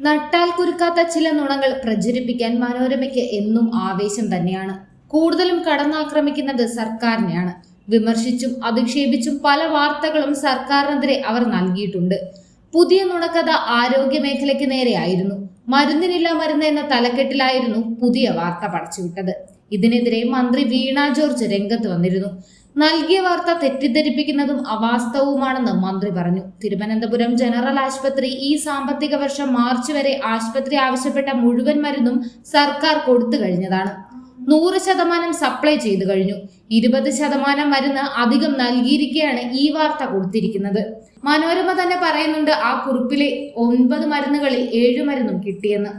നട്ടാൽ കുരുക്കാത്ത ചില നുണങ്ങൾ പ്രചരിപ്പിക്കാൻ മനോരമയ്ക്ക് എന്നും ആവേശം തന്നെയാണ്. കൂടുതലും കടന്നാക്രമിക്കുന്നത് സർക്കാരിനെയാണ്. വിമർശിച്ചും അധിക്ഷേപിച്ചും പല വാർത്തകളും സർക്കാരിനെതിരെ അവർ നൽകിയിട്ടുണ്ട്. പുതിയ നുണക്കഥ ആരോഗ്യ മേഖലയ്ക്ക് നേരെയായിരുന്നു. മരുന്നിനില്ല മരുന്ന് എന്ന തലക്കെട്ടിലായിരുന്നു പുതിയ വാർത്ത പടച്ചുവിട്ടത്. ഇതിനെതിരെ മന്ത്രി വീണ ജോർജ് രംഗത്ത് വന്നിരുന്നു. നൽകിയ വാർത്ത തെറ്റിദ്ധരിപ്പിക്കുന്നതും അവാസ്തവവുമാണെന്ന് മന്ത്രി പറഞ്ഞു. തിരുവനന്തപുരം ജനറൽ ആശുപത്രി ഈ സാമ്പത്തിക വർഷം മാർച്ച് വരെ ആശുപത്രി ആവശ്യപ്പെട്ട മുഴുവൻ മരുന്നും സർക്കാർ കൊടുത്തു കഴിഞ്ഞതാണ്. നൂറ് ശതമാനം സപ്ലൈ ചെയ്തു കഴിഞ്ഞു. ഇരുപത് ശതമാനം മരുന്ന് അധികം നൽകിയിരിക്കുകയാണ് ഈ വാർത്ത കൊടുത്തിരിക്കുന്നത്. മനോരമ തന്നെ പറയുന്നുണ്ട് ആ കുറിപ്പിലെ ഒൻപത് മരുന്നുകളിൽ ഏഴ് മരുന്നും കിട്ടിയെന്ന്.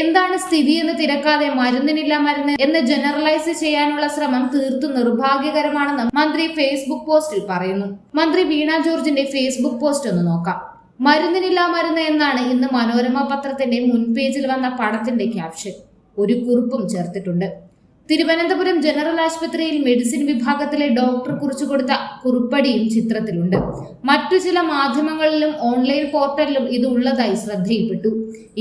എന്താണ് സ്ഥിതി എന്ന് തിരക്കാതെ മരുന്നിനില്ല മരുന്ന് എന്ന് ജനറലൈസ് ചെയ്യാനുള്ള ശ്രമം തീർത്തും നിർഭാഗ്യകരമാണെന്ന് മന്ത്രി ഫേസ്ബുക്ക് പോസ്റ്റിൽ പറയുന്നു. മന്ത്രി വീണ ജോർജിന്റെ ഫേസ്ബുക്ക് പോസ്റ്റ് ഒന്ന് നോക്കാം. മരുന്നിനില്ല മരുന്ന് എന്നാണ് ഇന്ന് മനോരമ പത്രത്തിന്റെ മുൻപേജിൽ വന്ന പടത്തിന്റെ ക്യാപ്ഷൻ ഒരു കുറിപ്പും ചേർത്തിട്ടുണ്ട്. തിരുവനന്തപുരം ജനറൽ ആശുപത്രിയിൽ മെഡിസിൻ വിഭാഗത്തിലെ ഡോക്ടർ കുറിച്ചു കൊടുത്ത കുറിപ്പടിയും ചിത്രത്തിലുണ്ട്. മറ്റു ചില മാധ്യമങ്ങളിലും ഓൺലൈൻ പോർട്ടലിലും ഇത് ഉള്ളതായി ശ്രദ്ധയിൽപ്പെട്ടു.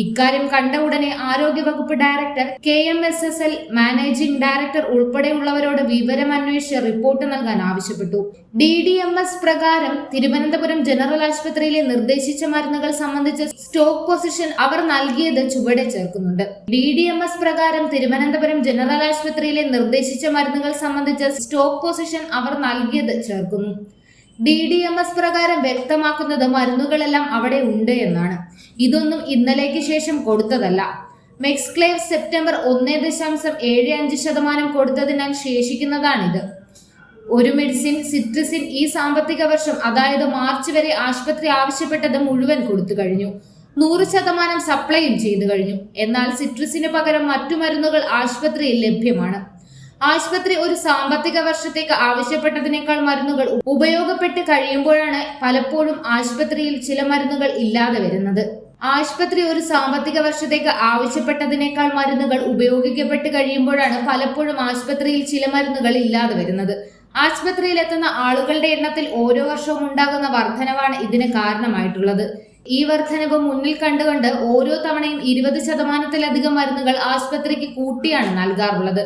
ഇക്കാര്യം കണ്ട ഉടനെ ആരോഗ്യവകുപ്പ് director K M S S L managing director ഉൾപ്പെടെയുള്ളവരോട് വിവരം അന്വേഷിച്ച് റിപ്പോർട്ട് നൽകാൻ ആവശ്യപ്പെട്ടു. ഡി ഡി എം എസ് പ്രകാരം തിരുവനന്തപുരം ജനറൽ ആശുപത്രിയിലെ നിർദ്ദേശിച്ച മരുന്നുകൾ സംബന്ധിച്ച സ്റ്റോക്ക് പൊസിഷൻ അവർ നൽകിയത് ചുവടെ ചേർക്കുന്നുണ്ട്. ഡി ഡി എം എസ് പ്രകാരം തിരുവനന്തപുരം ജനറൽ ആശുപത്രിയിലെ നിർദ്ദേശിച്ച മരുന്നുകൾ സംബന്ധിച്ച സ്റ്റോക്ക് പൊസിഷൻ അവർ നൽകിയത് ചേർക്കുന്നു. ഡി ഡി എം എസ് പ്രകാരം വ്യക്തമാക്കുന്നത് മരുന്നുകളെല്ലാം അവിടെ ഉണ്ട് എന്നാണ്. ഇതൊന്നും ഇന്നലേക്ക് ശേഷം കൊടുത്തതല്ല. മെക്സ്ക്ലേവ് സെപ്റ്റംബർ ഒന്നേ ദശാംശം ഏഴ് അഞ്ച് ശതമാനം കൊടുത്തതിനാൽ ശേഷിക്കുന്നതാണിത്. ഒരു മെഡിസിൻ സിട്രിസിൻ ഈ സാമ്പത്തിക വർഷം അതായത് മാർച്ച് വരെ ആശുപത്രി ആവശ്യപ്പെട്ടത് മുഴുവൻ കൊടുത്തു കഴിഞ്ഞു. നൂറ് ശതമാനം സപ്ലൈയും ചെയ്തു കഴിഞ്ഞു. എന്നാൽ സിട്രിസിന് പകരം മറ്റു മരുന്നുകൾ ആശുപത്രിയിൽ ലഭ്യമാണ്. ആശുപത്രി ഒരു സാമ്പത്തിക വർഷത്തേക്ക് ആവശ്യപ്പെട്ടതിനേക്കാൾ മരുന്നുകൾ ഉപയോഗപ്പെട്ട് കഴിയുമ്പോഴാണ് പലപ്പോഴും ആശുപത്രിയിൽ ചില മരുന്നുകൾ ഇല്ലാതെ വരുന്നത്. ആശുപത്രി ഒരു സാമ്പത്തിക വർഷത്തേക്ക് ആവശ്യപ്പെട്ടതിനേക്കാൾ മരുന്നുകൾ ഉപയോഗിക്കപ്പെട്ട് കഴിയുമ്പോഴാണ് പലപ്പോഴും ആശുപത്രിയിൽ ചില മരുന്നുകൾ ഇല്ലാതെ വരുന്നത്. ആശുപത്രിയിൽ എത്തുന്ന ആളുകളുടെ എണ്ണത്തിൽ ഓരോ വർഷവും ഉണ്ടാകുന്ന വർധനവാണ് ഇതിന് കാരണമായിട്ടുള്ളത്. ഈ വർധനവ് മുന്നിൽ കണ്ടുകൊണ്ട് ഓരോ തവണയും ഇരുപത് ശതമാനത്തിലധികം മരുന്നുകൾ ആശുപത്രിക്ക് കൂട്ടിയാണ് നൽകാറുള്ളത്.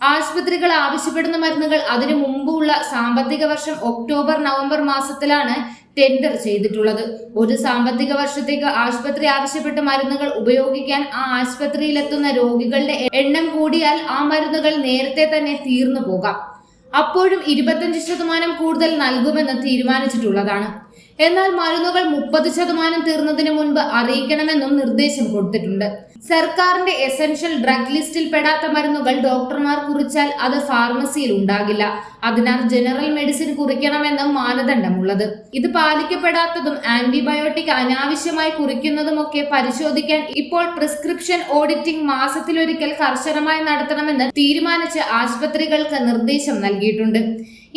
ആശുപത്രികൾ ആവശ്യപ്പെടുന്ന മരുന്നുകൾ അതിനു മുമ്പുള്ള സാമ്പത്തിക വർഷം ഒക്ടോബർ നവംബർ മാസത്തിലാണ് ടെൻഡർ ചെയ്തിട്ടുള്ളത്. ഒരു സാമ്പത്തിക വർഷത്തേക്ക് ആശുപത്രി ആവശ്യപ്പെട്ട മരുന്നുകൾ ഉപയോഗിക്കാൻ ആ ആശുപത്രിയിലെത്തുന്ന രോഗികളുടെ എണ്ണം കൂടിയാൽ ആ മരുന്നുകൾ നേരത്തെ തന്നെ തീർന്നു പോകാം. അപ്പോഴും ഇരുപത്തഞ്ച് ശതമാനം കൂടുതൽ നൽകുമെന്ന് തീരുമാനിച്ചിട്ടുള്ളതാണ്. എന്നാൽ മരുന്നുകൾ മുപ്പത് ശതമാനം തീർന്നതിന് മുൻപ് അറിയിക്കണമെന്നും നിർദ്ദേശം കൊടുത്തിട്ടുണ്ട്. സർക്കാരിന്റെ എസൻഷ്യൽ ഡ്രഗ് ലിസ്റ്റിൽ പെടാത്ത മരുന്നുകൾ ഡോക്ടർമാർ കുറിച്ചാൽ അത് ഫാർമസിയിൽ ഉണ്ടാകില്ല. അതിനാൽ ജനറൽ മെഡിസിൻ കുറിക്കണമെന്നും മാനദണ്ഡമുള്ളത്. ഇത് പാലിക്കപ്പെടാത്തതും ആന്റിബയോട്ടിക് അനാവശ്യമായി കുറിക്കുന്നതുമൊക്കെ പരിശോധിക്കാൻ ഇപ്പോൾ പ്രിസ്ക്രിപ്ഷൻ ഓഡിറ്റിംഗ് മാസത്തിലൊരിക്കൽ കർശനമായി നടത്തണമെന്ന് തീരുമാനിച്ച് ആശുപത്രികൾക്ക് നിർദ്ദേശം നൽകിയിട്ടുണ്ട്.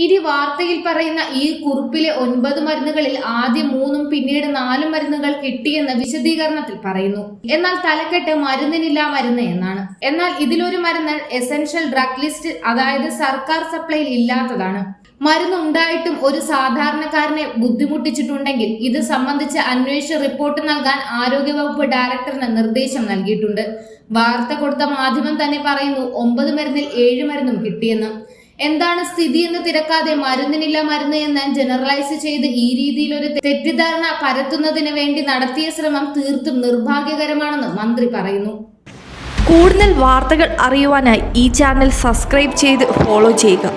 ഇനി വാർത്തയിൽ പറയുന്ന ഈ കുറിപ്പിലെ ഒൻപത് മരുന്നുകളിൽ ആദ്യം മൂന്നും പിന്നീട് നാലും മരുന്നുകൾ കിട്ടിയെന്ന് വിശദീകരണത്തിൽ പറയുന്നു. എന്നാൽ തലക്കെട്ട് മരുന്നിനില്ല മരുന്ന് എന്നാണ്. എന്നാൽ ഇതിലൊരു മരുന്ന് എസൻഷ്യൽ ഡ്രഗ് ലിസ്റ്റ് അതായത് സർക്കാർ സപ്ലൈയിൽ ഇല്ലാത്തതാണ്. മരുന്ന് ഉണ്ടായിട്ടും ഒരു സാധാരണക്കാരനെ ബുദ്ധിമുട്ടിച്ചിട്ടുണ്ടെങ്കിൽ ഇത് സംബന്ധിച്ച് അന്വേഷണ റിപ്പോർട്ട് നൽകാൻ ആരോഗ്യവകുപ്പ് ഡയറക്ടറിന് നിർദ്ദേശം നൽകിയിട്ടുണ്ട്. വാർത്ത കൊടുത്ത മാധ്യമം തന്നെ പറയുന്നു ഒമ്പത് മരുന്നിൽ ഏഴ് മരുന്നും കിട്ടിയെന്ന്. എന്താണ് സ്ഥിതി എന്ന് തിരക്കാതെ മരുന്നിനില്ല മരുന്ന് എന്ന് ജനറലൈസ് ചെയ്ത് ഈ രീതിയിൽ ഒരു തെറ്റിദ്ധാരണ പരത്തുന്നതിന് വേണ്ടി നടത്തിയ ശ്രമം തീർത്തും നിർഭാഗ്യകരമാണെന്ന് മന്ത്രി പറയുന്നു. കൂടുതൽ വാർത്തകൾ അറിയുവാനായി ഈ ചാനൽ സബ്സ്ക്രൈബ് ചെയ്ത് ഫോളോ ചെയ്യുക.